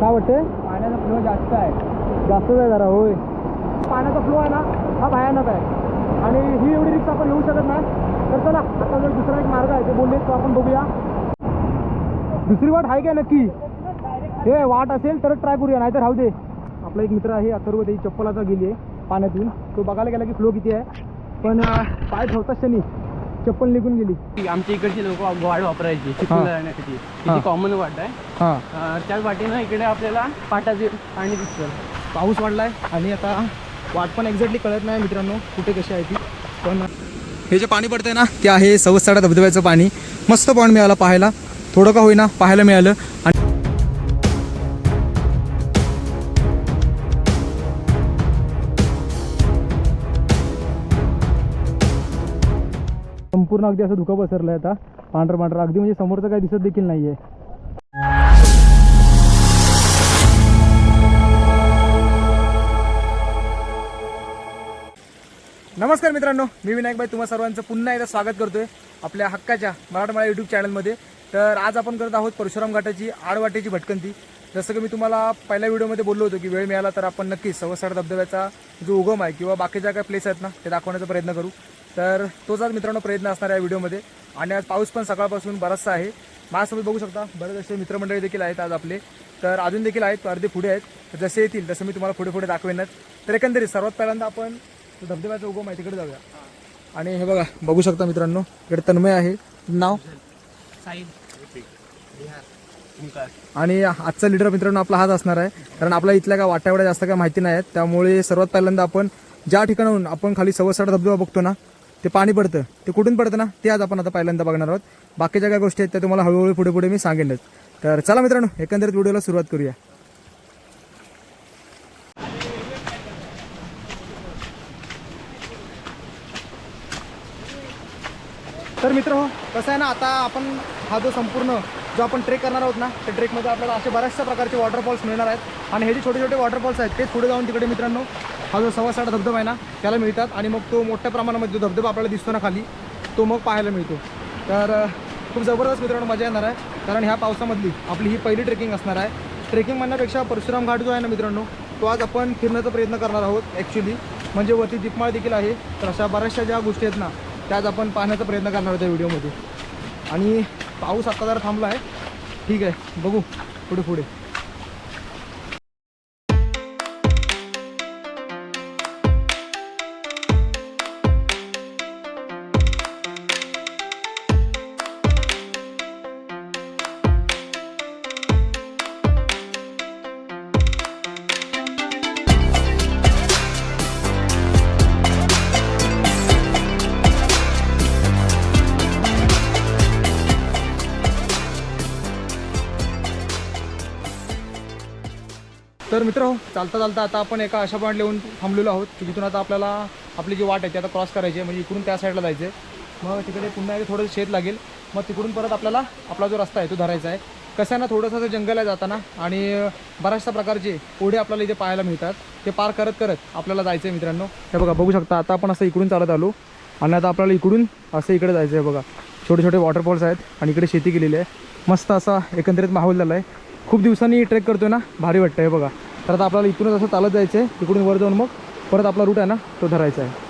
काय वाटते पाण्याचा फ्लो जास्त आहे. जास्तच आहे जरा होय. पाण्याचा फ्लो आहे ना हा भयानक आहे. आणि ही एवढी रिक्षा आपण येऊ शकत नाही. तर चला आता जर दुसरा एक मार्ग आहे ते बोलले तो आपण बघूया. दुसरी वाट आहे काय नक्की? हे वाट असेल तर ट्राय करूया नाही तर राहू दे. आपला एक मित्र आहे अथर्व त्याची चप्पल आता गेली आहे पाण्यातून. तो बघायला गेला की फ्लो किती आहे. पण पाय ठेवताच क्षणी चप्पल निघून गेली. आमच्या इकडची लोक वाट वापरायची. चिखल जाण्यासाठी कॉमन वाट आहे. त्याच वाटेनं इकडे आपल्याला पाटाचे पाणी दिसतं. पाऊस वाढलाय आणि आता वाट पण एक्झॅक्टली कळत नाही मित्रांनो कुठे कशी आहे ती. पण हे जे पाणी पडतंय ना ते आहे सवसाडा धबधब्याचं पाणी. मस्त पॉईंट मिळाला पाहायला. थोडं का होईना पाहायला मिळालं. आणि पूर्ण अगदी असं धुकं पसरलंय आता पांढरं पांढरं. अगदी म्हणजे समोरचं काही दिसत देखील नाहीये. नमस्कार मित्रांनो मी विनायकबाई तुम्हा सर्वांचं पुन्हा एकदा स्वागत करतोय आपल्या हक्काच्या मराठमोळा यूट्यूब चॅनलमध्ये तर आज आपण करत आहोत परशुराम घाटाची आडवाटेची भटकंती. जसं की मी तुम्हाला पहिल्या व्हिडिओमध्ये बोललो होतो की वेळ मिळाला तर आपण नक्कीच सवसाड धबधब्याचा जो उगम आहे किंवा बाकीच्या काय प्लेस आहेत ना ते दाखवण्याचा प्रयत्न करू. तर तोच आज मित्रांनो प्रयत्न असणार आहे या व्हिडिओमध्ये. आणि आज पाऊस पण सकाळपासून बराचसा आहे. माझ्यासोबत बघू शकता. बरेच असे मित्रमंडळी देखील आहेत आज आपले. तर अजून देखील आहेत अर्धे पुढे आहेत. जसे येतील तसं मी तुम्हाला पुढे पुढे दाखवेनच. तर एकंदरीत सर्वात पहिल्यांदा आपण धबधब्याचा उगम आहे तिकडे जाऊया. आणि हे बघा बघू शकता मित्रांनो इकडे तन्मय आहे. नाव? आणि आजचा लिडर मित्रांनो आपला हाच असणार आहे. कारण आपल्या इथल्या काय वाटा एवढ्या जास्त काय माहिती नाही आहेत त्यामुळे सर्वात पहिल्यांदा आपण ज्या ठिकाणाहून आपण खाली सव्वासाठ धबधबा बघतो ना ते पाणी पडतं. ते कुठून पडतं ना? ते आज आपण आता पहिल्यांदा बघणार आहोत. बाकीच्या काय गोष्टी आहेत त्या तुम्हाला हळूहळू पुढे पुढे मी सांगेनच. तर चला मित्रांनो एकंदरीत व्हिडिओला सुरुवात करूया. तर मित्र हो कसं आहे ना आता आपण हा जो संपूर्ण जो आपण ट्रेक करणार आहोत ना त्या ट्रेकमध्ये आपल्याला असे बऱ्याचशा प्रकारचे वॉटरफॉल्स मिळणार आहेत. आणि हे जे छोटे छोटे वॉटरफॉल्स आहेत ते पुढे जाऊन तिकडे मित्रांनो हा जो सव्वा साडा धबधबा आहे ना त्याला मिळतात. आणि मग तो मोठ्या प्रमाणामध्ये जो धबधबा आपल्याला दिसतो ना खाली तो मग पाहायला मिळतो. तर खूप जबरदस्त मित्रांनो मजा येणार आहे. कारण ह्या पावसामधली आपली ही पहिली ट्रेकिंग असणार आहे. ट्रेकिंग म्हणण्यापेक्षा परशुराम घाट जो आहे ना मित्रांनो तो आज आपण फिरण्याचा प्रयत्न करणार आहोत ॲक्च्युली म्हणजे वरती दीपमाळ देखील आहे तर अशा बऱ्याचशा ज्या गोष्टी आहेत ना त्या आज आपण पाहण्याचा प्रयत्न करणार आहोत या व्हिडिओमध्ये आणि पाऊस आता जरा थांबला आहे ठीक आहे बघू पुढे पुढे. तर मित्र हो चालता चालता आता आपण एका अशा पॉईंट येऊन थांबलेलो आहोत. की जिथून आता आपल्याला आपली जी वाट आहे ती आता क्रॉस करायची आहे. म्हणजे इकडून त्या साईडला जायचं आहे. मग तिकडे पुन्हा एक थोडंसं शेत लागेल. मग तिकडून परत आपल्याला आपला जो रस्ता आहे तो धरायचा आहे. कसं आहे ना थोडंसं असं जंगल आहे जाताना आणि बऱ्याचशा प्रकारचे ओढे आपल्याला इथे पाहायला मिळतात. ते पार करत करत आपल्याला जायचं आहे मित्रांनो. हे बघा बघू शकता आता आपण असं इकडून चालत आलो आणि आता आपल्याला इकडून असं इकडे जायचं आहे बघा छोटे छोटे वॉटरफॉल्स आहेत आणि इकडे शेती केलेली आहे. मस्त असा एकंदरीत माहोल झाला आहे. खूप दिवसांनी ट्रेक करतोय ना भारी वाटतं आहे बघा. तर आता आपल्याला इथूनच असं चालत जायचं आहे तिकडून वर जाऊन मग परत आपला रूट आहे ना तो धरायचा आहे.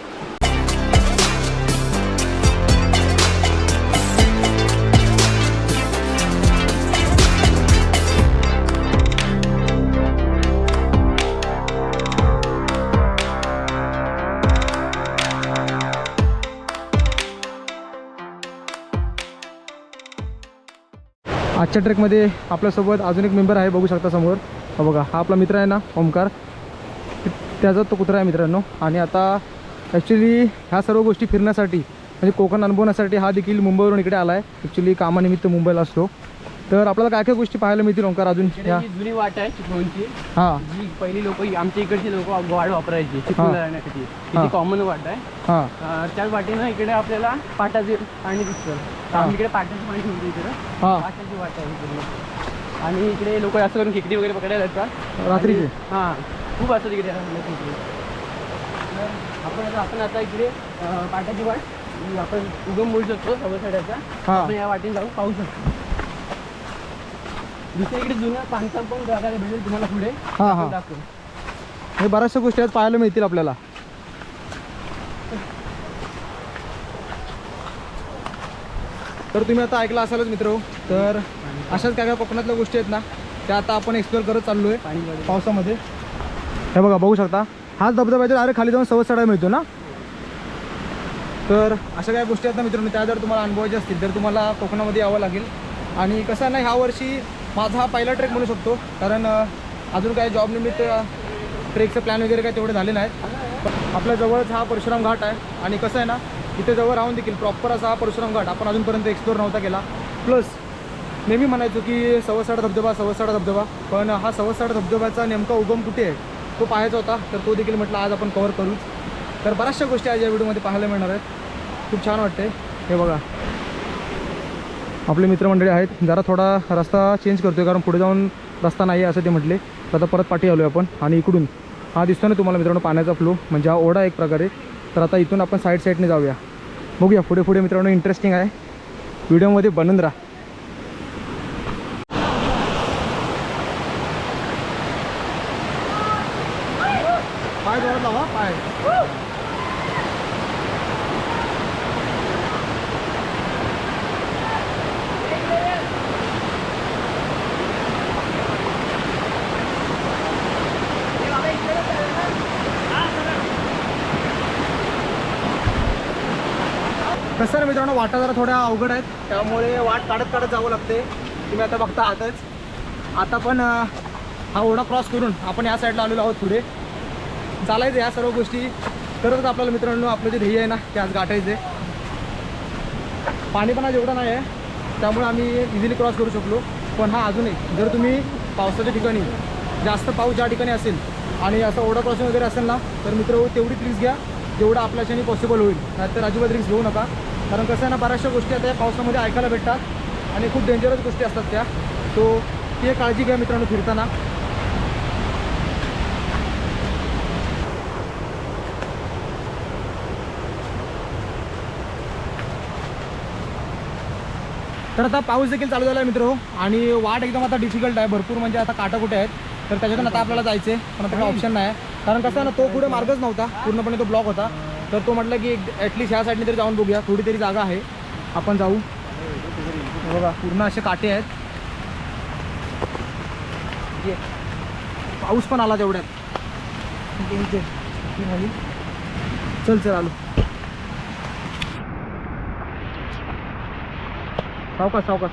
आजच्या ट्रेकमध्ये आपल्यासोबत अजून एक मेंबर आहे बघू शकता समोर. हा बघा हा आपला मित्र आहे ना ओमकार. त्याचा तो कुत्रा आहे मित्रांनो. आणि आता ॲक्च्युली ह्या सर्व गोष्टी फिरण्यासाठी म्हणजे कोकण अनुभवण्यासाठी हा देखील मुंबईवरून इकडे आला आहे ॲक्च्युली कामानिमित्त मुंबईला असतो. तर आपल्याला काय काय गोष्टी पाहायला मिळतील ओंकार अजून? जुनी वाट आहे चिपळूणची हां. जी पहिली लोक आमच्या इकडची लोक वाट वापरायची. जाण्यासाठी. ती कॉमन वाट आहे. हां. त्याच वाटेनं इकडे आपल्याला पाटाचे पाणी दिसतं. आम्ही इकडे पाटाचं पाणी ठेवतो इकडे. पाटाची वाट आहे आणि इकडे लोक जास्त करून खेकडी वगैरे पकडायला येतात. रात्रीचे? हां. खूप असतात इकडे. आपण आता आपण आता इकडे पाटाची वाट आपण उगम बोलू शकतो सव्वा साड्याचा हा. आपण या वाटेने जाऊन पाहू शकतो. दुसरीकडे जुनं बांधकाम पण बघायला भेटेल तुम्हाला पुढे. हां हां. दाखवू. हे बऱ्याचशा गोष्टी आहेत पाहायला मिळतील आपल्याला. तर तुम्ही आता ऐकलं असालच मित्र तर अशाच काय काय कोकणातल्या गोष्टी आहेत ना त्या आता आपण एक्सप्लोर करत चाललो आहे पाणी वगैरे पावसामध्ये. हे बघा बघू शकता. हाच धबधबा अरे खाली जाऊन सवत चढायला मिळतो ना. तर अशा काही गोष्टी आहेत ना मित्रांनो त्या जर तुम्हाला अनुभवायचे असतील तर तुम्हाला कोकणामध्ये यावं लागेल. आणि कसं आहे ना ह्या वर्षी माझा हा पहिला ट्रेक म्हणू शकतो कारण अजून काय जॉब निमित्त ट्रेकचं प्लॅन वगैरे काय तेवढे झाले नाहीत. आपल्या जवळच हा परशुराम घाट आहे आणि कसं आहे ना इथे जवळ राहून देखील प्रॉपर असा हा परशुराम घाट आपण अजूनपर्यंत एक्सप्लोर नव्हता केला. प्लस नेहमी म्हणायचो की सवसाडा धबधबा सवसाडा धबधबा पण हा सवसाडा धबधब्याचा नेमका उगम कुठे आहे? तो पाहायचा होता तर तो देखील म्हटलं आज आपण कवर करूच. तर बऱ्याचशा गोष्टी आज या व्हिडिओमध्ये पाहायला मिळणार आहेत. खूप छान वाटते हे बघा. आपले मित्रमंडळी आहेत. जरा थोडा रस्ता चेंज करतोय कारण पुढे जाऊन रस्ता नाही आहे असं ते म्हटले. तर आता परत पाठी आलो आपण आणि इकडून. हा दिसतो ना तुम्हाला मित्रांनो पाण्याचा फ्लो म्हणजे हा ओढा एक प्रकारे. तर आता इथून आपण साईड साईडने जाऊया. बघूया पुढे पुढे मित्रांनो इंटरेस्टिंग आहे. व्हिडिओमध्ये बनून राहा पाय जोरात लावा पाय कसं आहे मित्रांनो वाटा जरा थोड्या अवघड आहेत. त्यामुळे वाट काढत काढत जावं लागते. तुम्ही आता बघता आताच. आता पण हा ओढा क्रॉस करून आपण या साईडला आलेलो आहोत पुढे. चालायचं या सर्व गोष्टी. करतच आपल्याला मित्रांनो आपलं जे ध्येय आहे ना ते आज गाठायचं आहे पाणी पण आज एवढं नाही आहे. त्यामुळे आम्ही इझिली क्रॉस करू शकलो. पण हा अजूनही जर तुम्ही पावसाच्या ठिकाणी जास्त पाऊस ज्या ठिकाणी असेल आणि असं ओढा क्रॉसिंग वगैरे असेल ना तर मित्र हो, तेवढी रिस्क घ्या. जेवढं आपल्याच्याने पॉसिबल होईल. नाहीतर अजिबात रिक्स घेऊ नका. कारण कसं आहे ना बऱ्याचशा गोष्टी आता या पावसामध्ये ऐकायला भेटतात आणि खूप डेंजरस गोष्टी असतात त्या. तो ती एक काळजी घ्या मित्रांनो फिरताना. तर आता पाऊस देखील चालू झाला आहे मित्र हो. आणि वाट एकदम आता डिफिकल्ट आहे. भरपूर म्हणजे आता काटा कुठे आहेत. तर त्याच्यातून आता आपल्याला जायचं आहे पण आता काही ऑप्शन नाही कारण कसं आहे ना तो पुढे मार्गच नव्हता. पूर्णपणे तो ब्लॉक होता. तर तो म्हटलं की ॲटलिस्ट ह्या साईडने तरी जाऊन बघूया. थोडी तरी जागा आहे. आपण जाऊ. बघा पूर्ण असे काटे आहेत. पाऊस पण आला तेवढ्यात. चल चल आलो. सावकाश सावकाश.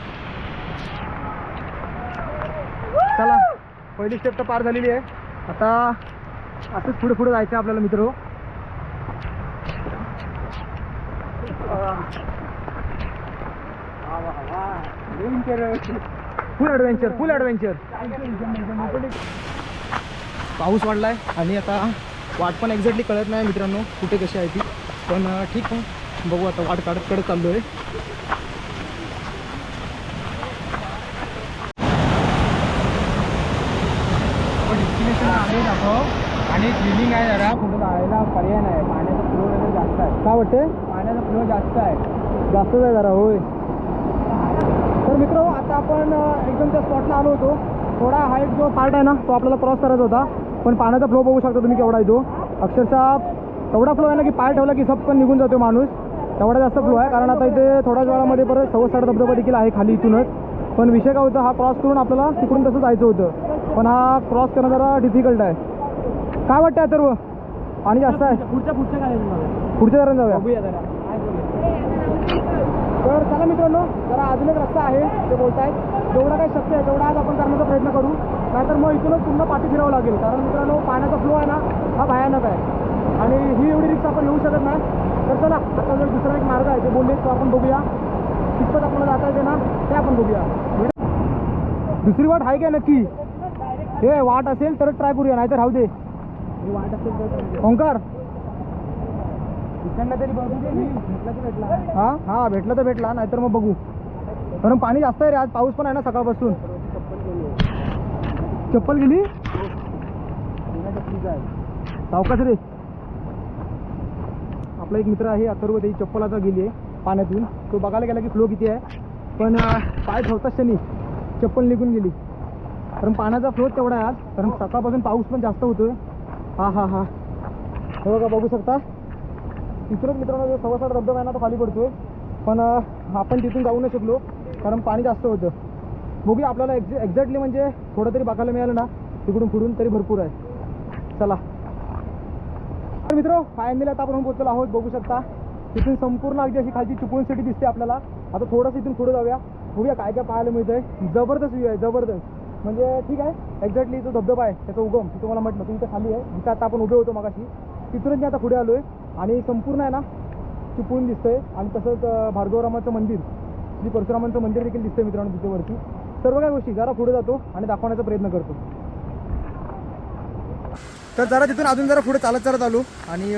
चला पहिली स्टेप तर पार झालेली आहे. आता असंच पुढे पुढे जायचं आहे आपल्याला मित्र. फुल ॲडव्हेंचर फुल ॲडव्हेंचर पाऊस वाढलाय आणि आता वाट पण एक्झॅक्टली कळत नाही मित्रांनो कुठे कशी आहे ती. पण ठीक आहे. बघू आता वाट काढत काढत चाललो आहे डेस्टिनेशन आले दाखव. आणि ट्रेनिंग आहे जरा. कुठं जायला पर्याय नाही. पाण्याचा फ्लो वगैरे जास्त आहे. काय वाटते पाण्याचा फ्लो जास्त आहे. जास्तच आहे जरा होय. तर मित्र आता आपण एकदम त्या स्पॉटला आलो होतो. थोडा हा एक जो पार्ट आहे ना तो आपल्याला क्रॉस करायचा होता. पण पाण्याचा फ्लो बघू शकता तुम्ही केवढा येतो अक्षरशः एवढा फ्लो आहे ना की पाय ठेवला की पण निघून जातो माणूस. तेवढा जास्त फ्लो आहे. कारण आता इथे थोड्याच वेळामध्ये परत सव्वासाठ धबधबा देखील आहे खाली इथूनच. पण विषय काय होता हा क्रॉस करून आपल्याला तिकडून तसं जायचं होतं. पण हा क्रॉस करणं जरा डिफिकल्ट आहे. काय वाटतं अथर्व पाणी जास्त आहे. पुढच्या पुढच्या पुढच्या जरा जाऊया बघूया जरा काय बोलूया तर चला मित्रांनो जरा अजून एक रस्ता आहे ते बोलत आहेत जेवढा काही शक्य आहे तेवढा आज आपण करण्याचा प्रयत्न करू. नाहीतर मग इथूनच पुन्हा पाठी फिरावं लागेल. कारण मित्रांनो पाण्याचा फ्लो आहे ना हा भयानक आहे. आणि ही एवढी रिक्स आपण घेऊ शकत नाही. तर चला आता जर दुसरा एक मार्ग आहे ते बोलले तो आपण बघूया. कितपत आपल्याला जाता येते ना ते आपण बघूया. दुसरी वाट आहे काय नक्की? हे वाट असेल तर ट्राय करूया नाही तर राहू दे. वाट असेल तर ओंकार इकडनं तरी बघू दे भेटला हा? हा भेटला तर भेटला नाहीतर मग बघू. कारण पाणी जास्त आहे रे आज पाऊस पण आहे ना सकाळपासून. चप्पल गेली? सावकाश रे. आपला एक मित्र आहे अथर्व त्याची चप्पल आता गेली आहे पाण्यातून. तो बघायला गेला की फ्लो किती आहे. पण पाय ठेवताच त्यांनी चप्पल निघून गेली. कारण पाण्याचा फ्लो तेवढा आहे आज. कारण सकाळपासून पाऊस पण जास्त होतोय. हा हा हा. हे बघा बघू शकता? तिथूनच मित्रांनो जो सव्वा धबधबा आहे ना तो खाली पडतोय. पण आपण तिथून जाऊ नाही शकलो कारण पाणी जास्त होतं. बघूया आपल्याला एक्झॅ एक्झॅक्टली म्हणजे थोडं तरी बघायला मिळालं ना तिकडून पुढून तरी भरपूर आहे. चला. तर मित्र फायनली आता आपण पोहोचलो आहोत बघू शकता. तिथून संपूर्ण अगदी अशी खालची चिपळूण सिटी दिसते आपल्याला. आता थोडंसं इथून पुढे जाऊया. बघूया काय काय पाहायला मिळतंय. जबरदस्त व्ह्यू आहे जबरदस्त. म्हणजे ठीक आहे एक्झॅक्टली जो धबधबा आहे त्याचा उगम तुम्हाला म्हटलं तुम्ही खाली आहे. जिथं आता आपण उभे होतो मगाशी. तिथूनच मी आता पुढे आलो आहे आणि संपूर्ण आहे ना चिपळून दिसतंय. आणि तसंच भार्गवरामाचं मंदिर श्री परशुरामांचं मंदिर देखील दिसतंय मित्रांनो तिथेवरती. सर्व काही गोष्टी जरा पुढे जातो आणि दाखवण्याचा प्रयत्न करतो. तर जरा तिथून अजून जरा पुढे चालत चालत आलो आणि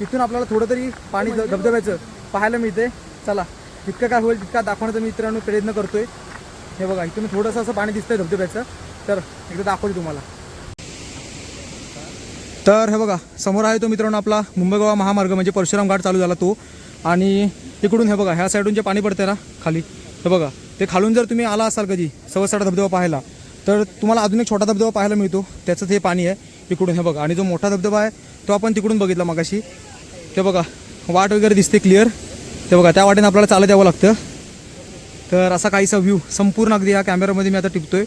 तिथून आपल्याला थोडं तरी पाणी धबधब्याचं पाहायला मिळते चला जितकं काय होईल तितका दाखवण्याचा मी मित्रांनो प्रयत्न करतोय. हे बघा इथून थोडंसं असं पाणी दिसतंय धबधब्याचं. तर एकदा दाखवते तुम्हाला. तर हे बघा समोर आहे तो मित्रांनो आपला मुंबई गोवा महामार्ग म्हणजे परशुराम घाट चालू झाला तो. आणि इकडून हे बघा ह्या साईडून जे पाणी पडते ना खाली हे बघा ते खालून जर तुम्ही आला असाल कधी सवसाडा धबधबा पाहायला तर तुम्हाला अजून एक छोटा धबधबा पाहायला मिळतो. त्याचं ते पाणी आहे इकडून हे बघा. आणि जो मोठा धबधबा आहे तो आपण तिकडून बघितला मगाशी. ते बघा वाट वगैरे दिसते क्लिअर ते बघा त्या वाटेने आपल्याला चालत यावं लागतं. तर असा काहीसा व्ह्यू संपूर्ण अगदी या कॅमेरामध्ये मी आता टिपतोय.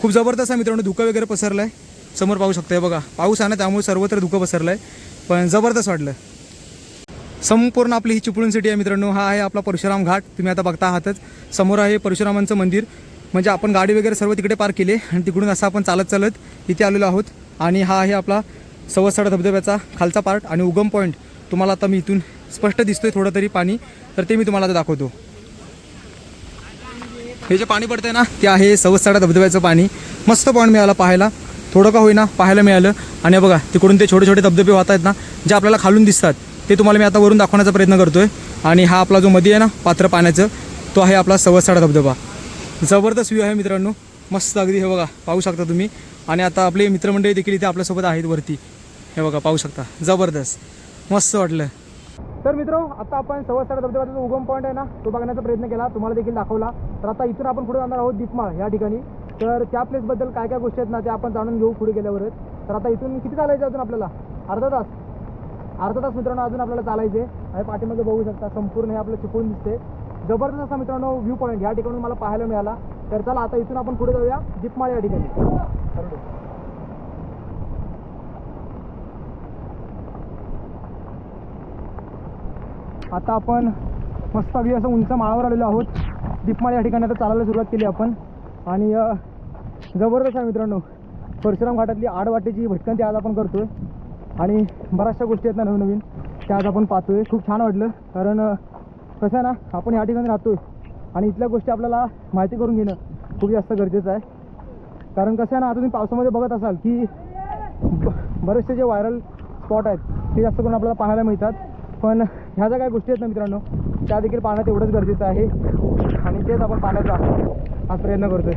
खूप जबरदस्त आहे मित्रांनो धुकं वगैरे पसरलं आहे समोर पाहू शकता बघा. पाऊस आहे ना त्यामुळे सर्वत्र धुकं पसरलं आहे पण जबरदस्त वाटलं. संपूर्ण आपली ही चिपळूण सिटी आहे मित्रांनो हा आहे आपला परशुराम घाट. तुम्ही आता बघता आहातच. समोर आहे परशुरामांचं मंदिर. म्हणजे आपण गाडी वगैरे सर्व तिकडे पार्क केले आणि तिकडून असं आपण चालत चालत इथे आलेलो आहोत. आणि हा आहे आपला सवसाड धबधब्याचा खालचा पार्ट आणि उगम पॉईंट तुम्हाला आता मी इथून स्पष्ट दिसतोय थोडं तरी पाणी. तर ते मी तुम्हाला आता दाखवतो. हे जे पाणी पडतंय ना ते आहे सवसाडा धबधब्याचं पाणी. मस्त पॉईंट मिळाला पाहायला. थोडं का होईना पाहायला मिळालं. आणि हे बघा तिकडून ते छोटे छोटे धबधबे वाहत आहेत ना जे आपल्याला खालून दिसतात ते तुम्हाला मी आता वरून दाखवण्याचा प्रयत्न करतोय. आणि हा आपला जो मध्ये आहे ना पात्र पाण्याचं तो आहे आपला सवसाडा धबधबा. जबरदस्त व्ह्यू आहे मित्रांनो. मस्त अगदी हे बघा पाहू शकता तुम्ही. आणि आता आपले मित्रमंडळी देखील इथे आपल्यासोबत आहेत वरती. हे बघा पाहू शकता. जबरदस्त. मस्त वाटलं. तर मित्र आता आपण सवसाडा धबधब्याचा जो उगम पॉईंट आहे ना तो बघण्याचा प्रयत्न केला. तुम्हाला देखील दाखवला. तर आता इथून आपण पुढे जाणार आहोत दीपमाळ या ठिकाणी. तर त्या प्लेसबद्दल काय काय गोष्टी आहेत ना ते आपण जाणून घेऊ पुढे गेल्यावरच. तर आता इथून किती चालायचं अजून आपल्याला? अर्धा तास. अर्धा तास मित्रांनो अजून आपल्याला चालायचे आणि पाठीमध्ये बघू शकता संपूर्ण हे आपलं चिपळून दिसते जबरदस्त असा मित्रांनो व्ह्यू पॉईंट या ठिकाणी मला पाहायला मिळाला. तर चला आता इथून आपण पुढे जाऊया. दीपमाळ या ठिकाणी. आता आपण मस्त अगदी असं उंच माळावर आलेलो आहोत. दीपमाळ या ठिकाणी आता चालायला सुरुवात केली आपण. आणि जबरदस्त आहे मित्रांनो. परशुराम घाटातली आडवाटेची भटकंती आज आपण करतोय. आणि बऱ्याचशा गोष्टी आहेत ना नवीन नवीन त्या आज आपण पाहतोय. खूप छान वाटलं. कारण कसं आहे ना आपण या ठिकाणी राहतोय. आणि इथल्या गोष्टी आपल्याला माहिती करून घेणं खूप जास्त गरजेचं आहे. कारण कसं आहे ना आता तुम्ही पावसामध्ये बघत असाल की ब- बरेचसे जे व्हायरल स्पॉट आहेत ते जास्त करून आपल्याला पाहायला मिळतात. पण ह्या ज्या काही गोष्टी आहेत ना मित्रांनो त्या देखील पाहणं तेवढंच गरजेचं आहे. आणि तेच आपण पाहण्याचा हा प्रयत्न करतोय.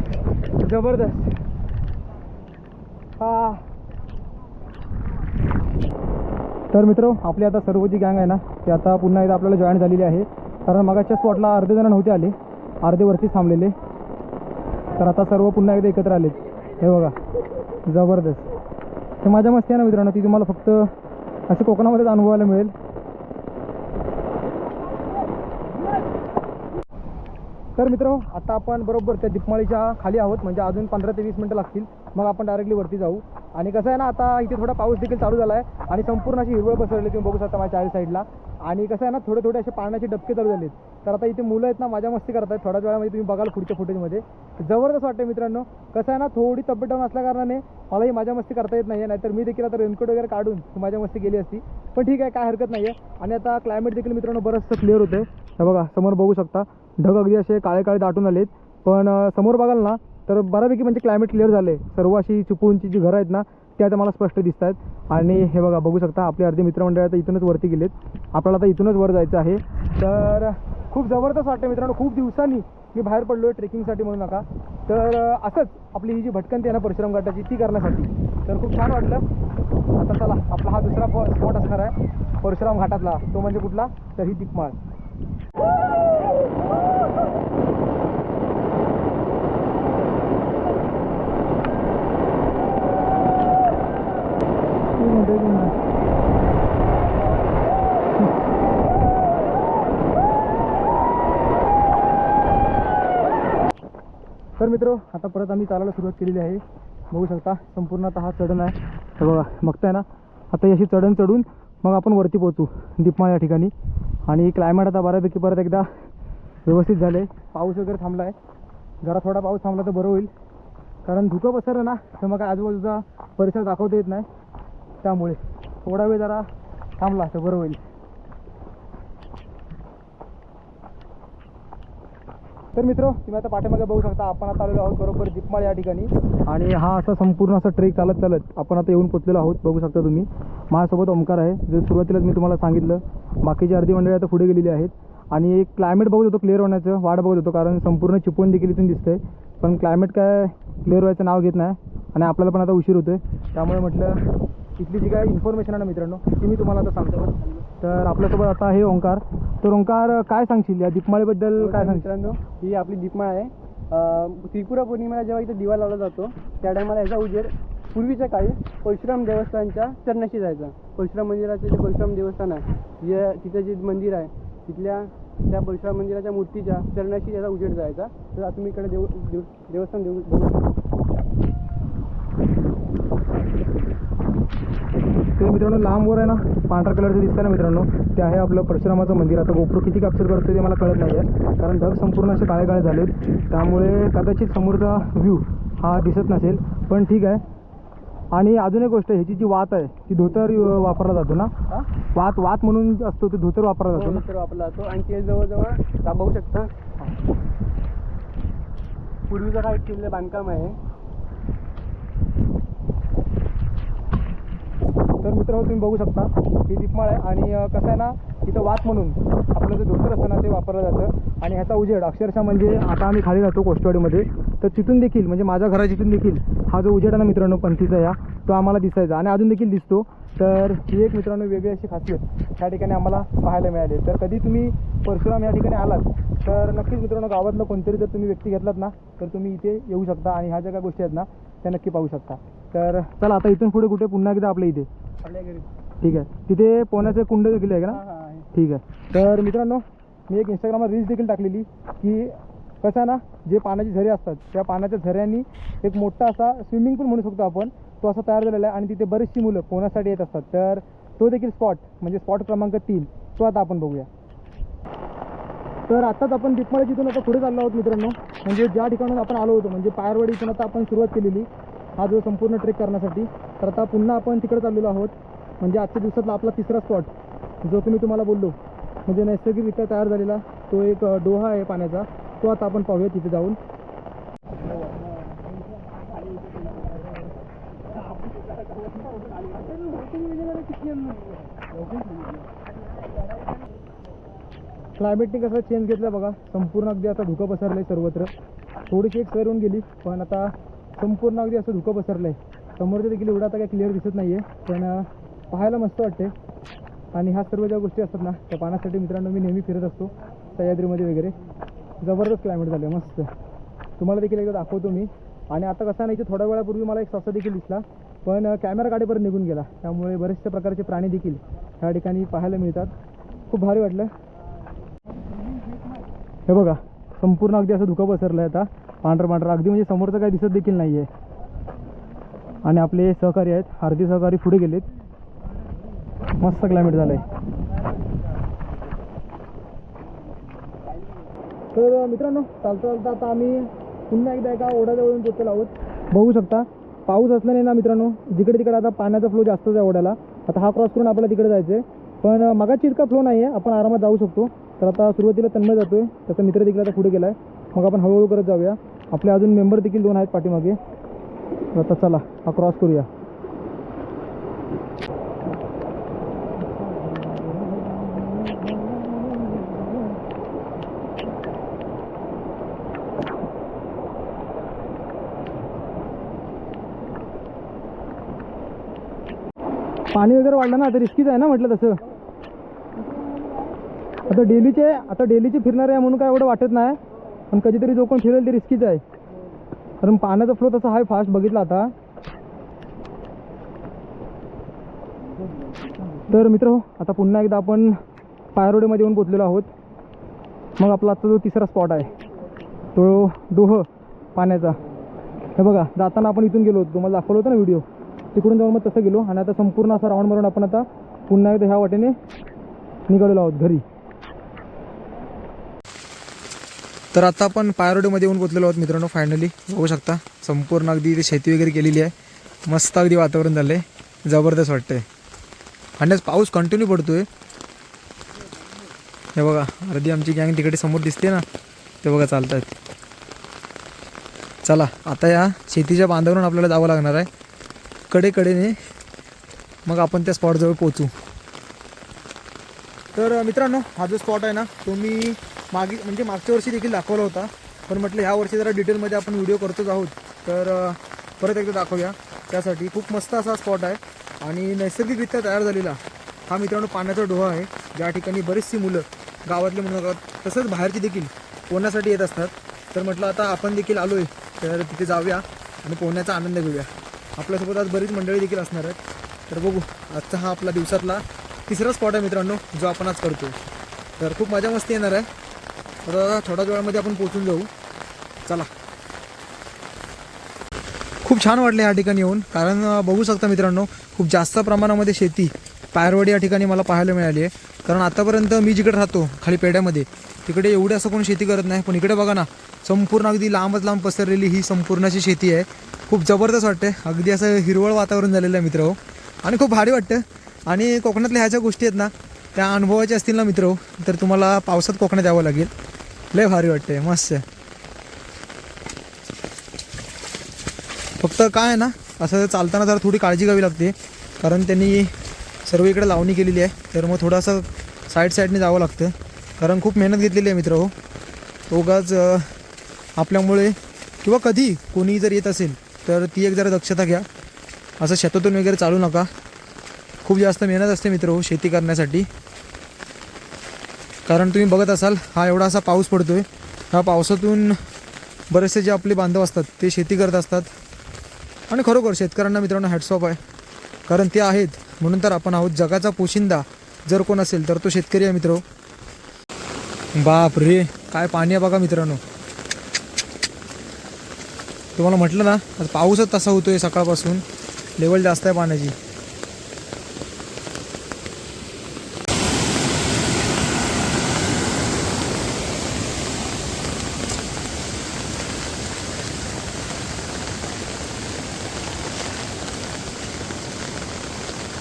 जबरदस्त. हा. तर मित्र आपली आता सर्व जी गँग आहे ना ती आता पुन्हा एकदा आपल्याला जॉईन झालेली आहे. कारण मगाच्या स्पॉटला अर्धे जण नव्हते आले. अर्धे वरती थांबलेले. तर आता सर्व पुन्हा एकदा एकत्र आलेत. हे बघा. जबरदस्त. तर माझ्या मस्ती आहे ना मित्रांनो ती तुम्हाला फक्त असं कोकणामध्येच अनुभवायला मिळेल. तर मित्र आता आपण बरोबर त्या दिपमाळीच्या खाली आहोत. म्हणजे अजून पंधरा ते वीस मिनटं लागतील. मग आपण डायरेक्टली वरती जाऊ. आणि कसं आहे ना आता इथे थोडा पाऊस देखील चालू झाला आहे आणि संपूर्ण अशी हिरवळ पसरली तुम्ही बघू शकता माझ्या चारी साईडला आणि कसं आहे ना थोडे थोडे असे पाण्याचे डबके चालू झालेत. तर आता इथे मुलं आहेत ना माझ्या मस्ती करतात थोड्याच वेळामध्ये तुम्ही बघाल पुढच्या फुटेजमध्ये जबरदस्त वाटते मित्रांनो. कसं आहे ना थोडी तब्येत डाऊन असल्याकारणाने मलाही माझ्या मस्ती करता येत नाही नाहीतर मी देखील आता रेनकोट वगैरे काढून माझ्या मस्ती केली असती. पण ठीक आहे काय हरकत नाही आहे आणि आता क्लायमेट देखील मित्रांनो बरंचसं क्लिअर होतं आहे बघा समोर बघू शकता. ढग अगदी असे काळे काळे दाटून आलेत. पण समोर बघाल ना तर बऱ्यापैकी म्हणजे क्लायमेट क्लिअर झाले. सर्व अशी चिपळूणची जी घरं आहेत ना ते आता मला स्पष्ट दिसत आहेत आणि हे बघा बघू शकता आपले अर्धे मित्रमंडळ आता इथूनच वरती गेलेत. आपल्याला आता इथूनच वर जायचं आहे. तर खूप जबरदस्त वाटतं मित्रांनो. खूप दिवसांनी मी बाहेर पडलो आहे ट्रेकिंगसाठी म्हणू नका. तर असंच आपली ही जी भटकंती आहे ना परशुराम घाटाची ती करण्यासाठी. तर खूप छान वाटलं. आता चला आपला हा दुसरा स्पॉट असणार आहे. परशुराम घाटातला. तो म्हणजे कुठला? तर ही दीपमाळ लय तर मित्र आता परत आम्ही चालायला सुरुवात केलेली आहे. बघू शकता संपूर्ण आता हा चढण आहे. तर बघा बघताय ना? आता अशी चढण चढून मग आपण वरती पोहोचू दीपमाळ या ठिकाणी. आणि क्लायमेट आता बऱ्यापैकी परत एकदा व्यवस्थित झालं आहे पाऊस वगैरे थांबला आहे जरा थोडा पाऊस थांबला तर बरं होईल. कारण धुकं पसरलं ना तर मग काय आजूबाजूचा परिसर दाखवता येत नाही. त्यामुळे थोडा वेळ जरा थांबला तर बरं होईल. तर मित्र तुम्ही आता पाठीमागे बघू शकता आपण आता आलेलो आहोत बरोबर दीपमाळ या ठिकाणी. आणि हा असा संपूर्ण असा ट्रेक चालत चालत आपण आता येऊन पोचलेलो आहोत बघू शकता तुम्ही. माझ्यासोबत ओंकार आहे जर सुरुवातीलाच मी तुम्हाला सांगितलं बाकीची अर्धी मंडळी आता पुढे गेलेली आहेत. आणि क्लायमेट बघत होतो क्लिअर होण्याचं वाट बघत होतो कारण संपूर्ण चिपळूण देखील इथून दिसतंय. पण क्लायमेट काय क्लिअर व्हायचं नाव घेत नाही आणि आपल्याला पण आता उशीर होतोय. त्यामुळे म्हटलं इथली जी काय इन्फॉर्मेशन आहे ना मित्रांनो ती मी तुम्हाला आता सांगतो. तर आपल्यासोबत आता आहे ओंकार. तर ओंकार काय सांगशील? या दीपमाळीबद्दल काय सांगशील? मित्रांनो ही आपली दीपमाळ आहे. त्रिपुरा पौर्णिमेला जेव्हा इथे दिवा लावला जातो त्या टायमाला याचा उजेड पूर्वीच्या काळी परशुराम देवस्थानच्या चरणाशी जायचा. परशुराम मंदिराचं जे परशुराम देवस्थान आहे जे तिथं जे मंदिर आहे तिथल्या त्या परशुराम मंदिराच्या मूर्तीच्या चरणाशी त्याचा उजेड जायचा. तर आता तुम्ही इकडे देव देव देवस्थान देऊ बघू शकता. ते मित्रांनो लांबवर आहे ना पांढऱ्या कलरचं दिसतं ना मित्रांनो ते आहे आपलं परशुरामाचं मंदिर. आता गोप्रो किती कॅप्चर करतो ते मला कळत नाही आहे कारण ढग संपूर्ण असे काळे काळे झालेत. त्यामुळे कदाचित समोरचा व्ह्यू हा दिसत नसेल पण ठीक आहे. आणि अजून एक गोष्ट ह्याची जी वात आहे ती धोतर वापरला जातो ना? वात वात म्हणून असतो ते धोतर वापरला जातो ना? तर वापरला जातो आणि ते जवळजवळ बघू शकता. पूर्वीचं काय केलेलं बांधकाम आहे तर मित्र तुम्ही बघू शकता ही दीपमाळ आहे आणि कसं आहे ना इथं वात म्हणून आपलं जे धोतर असतं ना ते वापरलं जातं. आणि ह्याचा उजेड अक्षरशः म्हणजे आता आम्ही खाली जातो कोष्टवाडीमध्ये तर तिथून देखील म्हणजे माझ्या घराच्या तिथून देखील हा जो उजेड आहे ना मित्रांनो पंथीचा या तो आम्हाला दिसायचा. आणि अजून देखील दिसतो. तर ही एक मित्रांनो वेगळी अशी खासियत त्या ठिकाणी आम्हाला पाहायला मिळाली. तर कधी तुम्ही परशुराम या ठिकाणी आलात तर नक्कीच मित्रांनो गावातलं कोणतरी जर तुम्ही व्यक्ती घेतलात ना तर तुम्ही इथे येऊ शकता आणि ह्या ज्या काही गोष्टी आहेत ना त्या नक्की पाहू शकता. तर चला आता इथून पुढे कुठे पुन्हा एकदा आपल्या इथे. ठीक आहे. तिथे पोहण्याचे कुंड देखील आहे का ना? ठीक आहे. तर मित्रांनो मी एक इंस्टाग्रामवर रील्स देखील टाकलेली की कसं आहे ना जे पाण्याचे झरे असतात त्या पाण्याच्या झऱ्यांनी एक मोठा असा स्विमिंग पूल म्हणू शकतो आपण. तो असा तयार झालेला आहे आणि तिथे बरीचशी मुलं पोहण्यासाठी येत असतात. तर तो देखील स्पॉट म्हणजे स्पॉट क्रमांक तीन तो आता आपण बघूया. तर आत्ताच आपण दिपमाळ्या तिथून आता पुढे चाललो आहोत मित्रांनो. म्हणजे ज्या ठिकाणून आपण आलो होतो म्हणजे पायरवाडी इथून आता आपण सुरुवात केलेली हा जो संपूर्ण ट्रेक करण्यासाठी. तर आता पुन्हा आपण तिकडे चाललेलो आहोत. म्हणजे आजच्या दिवसातला आपला तिसरा स्पॉट जो तुम्ही तुम्हाला बोललो म्हणजे नैसर्गिकरित्या तयार झालेला तो एक डोहा आहे पाण्याचा. तो आता आपण पाहूया तिथे जाऊन. क्लायमेटने कसं चेंज घेतलं बघा. संपूर्ण अगदी आता धुकं पसरलं आहे सर्वत्र. थोडीशी एक सर होऊन गेली पण आता संपूर्ण अगदी असं धुकं पसरलं आहे समोरचं देखील एवढं आता काही क्लिअर दिसत नाही आहे पण पाहायला मस्त वाटते आणि ह्या सर्व ज्या गोष्टी असतात ना त्या पाण्यासाठी मित्रांनो मी नेहमी फिरत असतो सह्याद्रीमध्ये वगैरे. जबरदस्त क्लायमेट झालं आहे मस्त. तुम्हाला देखील एकदा दाखवतो मी. आणि आता कसं नाही की थोड्या वेळापूर्वी मला एक ससा देखील दिसला. पण कॅमेरा गाडीपर्यंत निघून गेला. त्यामुळे बरेचशा प्रकारचे प्राणी देखील ह्या ठिकाणी पाहायला मिळतात. खूप भारी वाटलं. हे बघा संपूर्ण अगदी असं धुकं पसरलं आहे आता. पांढरं पांढरं. अगदी म्हणजे समोरचं काही दिसत देखील नाही आहे आणि आपले सहकारी आहेत. हार्दी सहकारी पुढे गेलेत. मस्त क्लायमेट झालं आहे तर मित्रांनो चालता चालता आता आम्ही पुन्हा एकदा एका ओढ्याजवळून पोचलो आहोत. बघू शकता पाऊस असल्याने ना मित्रांनो जिकडे तिकडे आता पाण्याचा फ्लो जास्त आहे ओढ्याला. आता हा क्रॉस करून आपल्याला तिकडे जायचं आहे पण मगाची इतका फ्लो नाही आहे आपण आरामात जाऊ शकतो. तर आता सुरुवातीला तन्मय जातो आहे त्याचा मित्र देखील आता पुढे गेला आहे मग आपण हळूहळू करत जाऊया. आपले अजून मेंबर देखील दोन आहेत पाठीमागे. तर आता चला हा क्रॉस करूया. पाणी वगैरे वाढलं ना आता रिस्कीच आहे ना म्हटलं तसं. आता डेलीचे आता डेलीचे फिरणारे आहे म्हणून काय एवढं वाटत नाही. पण कधीतरी जो कोण फिरेल ते रिस्कीच आहे. कारण पाण्याचा फ्लो तसा आहे फास्ट बघितला आता. तर मित्र आता पुन्हा एकदा आपण पायरोडेमध्ये येऊन पोचलेलो आहोत. मग आपला आजचा जो तिसरा स्पॉट आहे तो डोह पाण्याचा. हे बघा जाताना आपण इथून गेलो होतो. तुम्हाला दाखवलं होतं ना व्हिडिओ तिकडून जाऊन मग तसं गेलो. आणि आता संपूर्ण असा राऊंड मारून आपण आता पुन्हा एकदा ह्या वाटेने निघालेलो आहोत घरी. तर आता आपण पायरोडीमध्ये येऊन पोचलेलो आहोत मित्रांनो फायनली बघू शकता संपूर्ण अगदी इथे शेती वगैरे केलेली आहे. मस्त अगदी वातावरण झालं आहे जबरदस्त वाटतंय. आणि आज पाऊस कंटिन्यू पडतोय. हे बघा अर्धी आमची गँग तिकडे समोर दिसते ना ते बघा चालत आहेत चला आता या शेतीच्या बांधावरून आपल्याला जावं लागणार आहे. कडेकडेने मग आपण त्या स्पॉटजवळ पोचू तर मित्रांनो हा जो स्पॉट आहे ना तो मी मागे म्हणजे मागच्या वर्षी देखील दाखवला होता. पण म्हटलं ह्या वर्षी जरा डिटेलमध्ये आपण व्हिडिओ करतोच आहोत. तर परत एकदा दाखवूया. त्यासाठी खूप मस्त असा स्पॉट आहे. आणि नैसर्गिकरित्या तयार झालेला हा मित्रांनो पाण्याचा डोहा आहे. ज्या ठिकाणी बरीचशी मुलं गावातले मुलं तसंच बाहेरची देखील पोहण्यासाठी येत असतात. तर म्हटलं आता आपण देखील आलो आहे तर तिथे जाऊया आणि पोहण्याचा आनंद घेऊया. आपल्यासोबत आज बरीच मंडळी देखील असणार आहेत. तर बघू आजचा हा आपला दिवसातला तिसरा स्पॉट आहे मित्रांनो जो आपण आज करतो तर खूप मजा मस्ती येणार आहे. तर आता थोड्याच वेळामध्ये आपण पोचून जाऊ. चला. खूप छान वाटलं या ठिकाणी येऊन. कारण बघू शकता मित्रांनो खूप जास्त प्रमाणामध्ये शेती पायरवाडी या ठिकाणी मला पाहायला मिळाली आहे. कारण आतापर्यंत मी जिकडे राहतो खाली पेड्यामध्ये तिकडे एवढे असं कोण शेती करत नाही. पण इकडे बघा ना संपूर्ण अगदी लांबच लांब पसरलेली ही संपूर्ण अशी शेती आहे. खूप जबरदस्त वाटते अगदी असं हिरवळ वातावरण झालेलं आहे मित्र हो. आणि खूप भारी वाटतं आणि कोकणातल्या ह्या ज्या गोष्टी आहेत ना त्या अनुभवाच्या असतील ना मित्र हो. तर तुम्हाला पावसात कोकणात यावं लागेल. लय भारी वाटते मस्त आहे. फक्त काय आहे ना असं चालताना जरा थोडी काळजी घ्यावी लागते. कारण त्यांनी सर्व इकडे लावणी केलेली आहे. तर मग थोडंसं साईड साईडने जावं लागतं. कारण खूप मेहनत घेतलेली आहे मित्र हो. उगाच आपल्यामुळे किंवा कधी कोणी जर येत असेल तर ती एक जरा दक्षता घ्या. असं शेतातून वगैरे चालू नका. खूप जास्त मेहनत असते मित्र हो शेती करण्यासाठी. कारण तुम्ही बघत असाल हा एवढा असा पाऊस पडतो आहे ह्या पावसातून बरेचसे जे आपले बांधव असतात ते शेती करत असतात. आणि खरोखर शेतकऱ्यांना मित्रांनो हॅटसॉप आहे. कारण ते आहेत. म्हणून तर आपण आहोत जगाचा पोशिंदा. जर कोण असेल तर तो शेतकरी आहे मित्र हो. बाप रे काय पाणी आहे बघा मित्रांनो. तुम्हाला म्हटलं ना आज पाऊसच तसा होतो आहे सकाळपासून. लेवल जास्त आहे पाण्याची.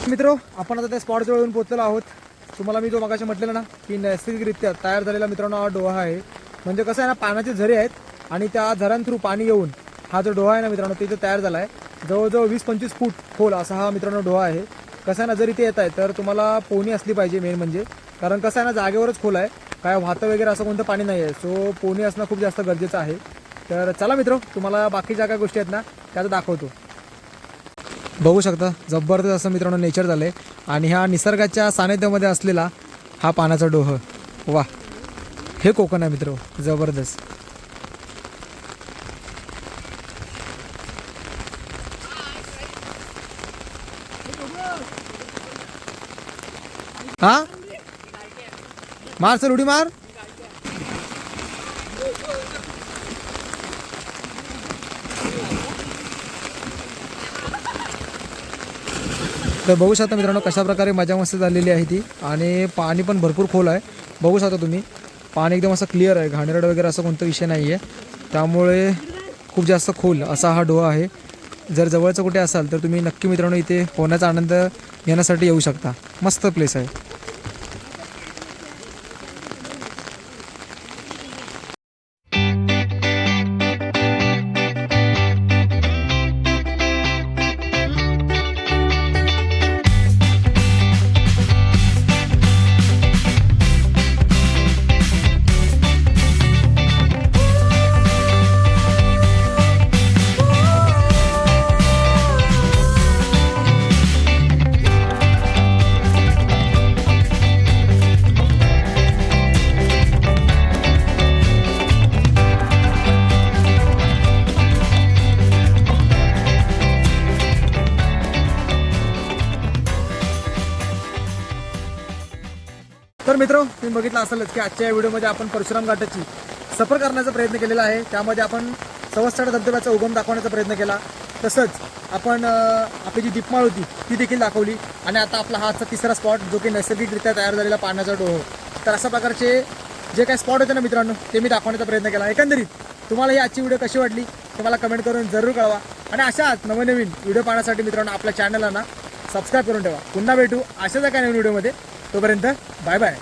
मित्र आपण आता त्या स्पॉटजवळ येऊन पोहोचलेलो आहोत. तुम्हाला मी जो मगाशी म्हटलेला ना की नैसर्गिकरित्या तयार झालेला मित्रांनो हा डोहा आहे. म्हणजे कसं आहे ना पाण्याचे झरे आहेत आणि त्या झऱ्यांथ्रू पाणी येऊन हा जो डोहा आहे ना मित्रांनो तिथे तयार झाला आहे जवळजवळ वीस पंचवीस फूट खोल असा हा मित्रांनो डोहा आहे. कसं आहे ना जर इथे येत आहे तर तुम्हाला पोहणी असली पाहिजे मेन म्हणजे. कारण कसं आहे ना जागेवरच खोल आहे. काय वाहतं वगैरे असं कोणतं पाणी नाही आहे सो पोहणी असणं खूप जास्त गरजेचं आहे. तर चला मित्र तुम्हाला बाकी ज्या काय गोष्टी आहेत ना त्याचं दाखवतो. बघू शकता जबरदस्त असं मित्रांनो नेचर झालं आहे आणि ह्या निसर्गाच्या सानिध्यामध्ये असलेला हा पाण्याचा डोह. वा हे कोकण आहे मित्र जबरदस्त हा मार सर उडी मार. तर बघू शकता मित्रांनो कशा प्रकारे मजा मस्त झालेली आहे ती. आणि पाणी पण भरपूर खोल आहे. बघू शकता तुम्ही पाणी एकदम असं क्लिअर आहे. घाणेरड वगैरे असं कोणता विषय नाही आहे त्यामुळे खूप जास्त खोल असा हा डोहा आहे. जर जवळचं कुठे असाल तर तुम्ही नक्की मित्रांनो इथे पोहण्याचा आनंद घेण्यासाठी येऊ शकता. मस्त प्लेस आहे. मित्र तुम्ही बघितलं असेलच की आजच्या या व्हिडिओमध्ये आपण परशुराम घाटाची सफर करण्याचा प्रयत्न केलेला आहे. त्यामध्ये आपण सवस्ताड धबधब्याचा उगम दाखवण्याचा प्रयत्न केला. तसंच आपण आपली जी दीपमाळ होती ती देखील दाखवली. आणि आता आपला हा आजचा तिसरा स्पॉट जो की नैसर्गिकरित्या तयार झालेला पाण्याचा डोह. तर अशा प्रकारचे जे काही स्पॉट होते ना मित्रांनो ते मी दाखवण्याचा प्रयत्न केला. एकंदरीत तुम्हाला ही आजची व्हिडिओ कशी वाटली ते मला कमेंट करून जरूर कळवा. आणि अशाच नवनवीन व्हिडिओ पाहण्यासाठी मित्रांनो आपल्या चॅनलला ना सबस्क्राईब करून ठेवा. पुन्हा भेटू अशाच एका नवीन व्हिडिओमध्ये. तोपर्यंत बाय बाय